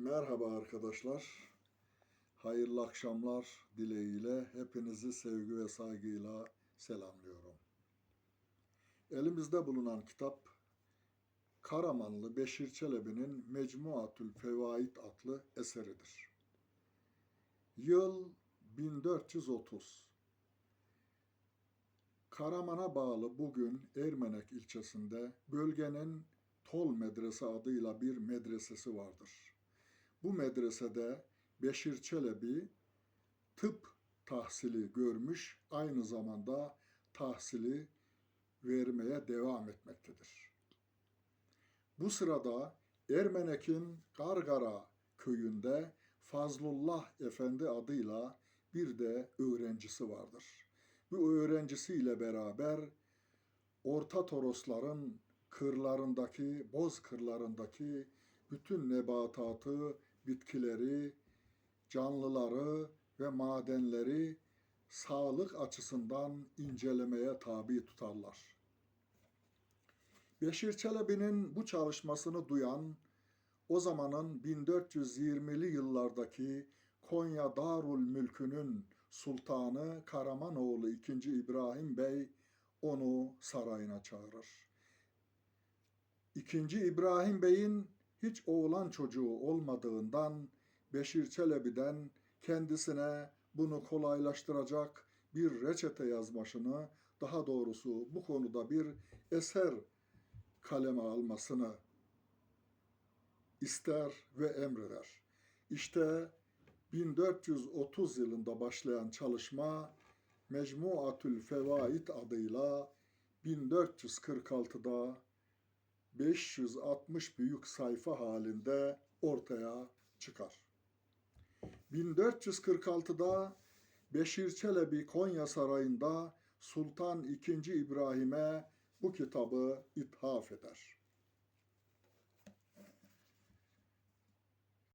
Merhaba arkadaşlar. Hayırlı akşamlar dileğiyle hepinizi sevgi ve saygıyla selamlıyorum. Elimizde bulunan kitap Karamanlı Beşir Çelebi'nin Mecmuatül Fevaid adlı eseridir. Yıl 1430. Karaman'a bağlı bugün Ermenek ilçesinde bölgenin Tol Medrese adıyla bir medresesi vardır. Bu medresede Beşir Çelebi tıp tahsili görmüş, aynı zamanda tahsili vermeye devam etmektedir. Bu sırada Ermenek'in Gargara köyünde Fazlullah Efendi adıyla bir de öğrencisi vardır. Bu öğrencisiyle beraber Orta Torosların kırlarındaki, boz kırlarındaki bütün nebatatı, bitkileri, canlıları ve madenleri sağlık açısından incelemeye tabi tutarlar. Beşir Çelebi'nin bu çalışmasını duyan o zamanın 1420'li yıllardaki Konya Darul Mülkü'nün sultanı Karamanoğlu II. İbrahim Bey onu sarayına çağırır. İkinci İbrahim Bey'in hiç oğlan çocuğu olmadığından Beşir Çelebi'den kendisine bunu kolaylaştıracak bir reçete yazmasını, daha doğrusu bu konuda bir eser kaleme almasını ister ve emreder. İşte 1430 yılında başlayan çalışma Mecmuatül Fevaid adıyla 1446'da 560 büyük sayfa halinde ortaya çıkar. 1446'da Beşir Çelebi Konya Sarayı'nda Sultan II. İbrahim'e bu kitabı ithaf eder.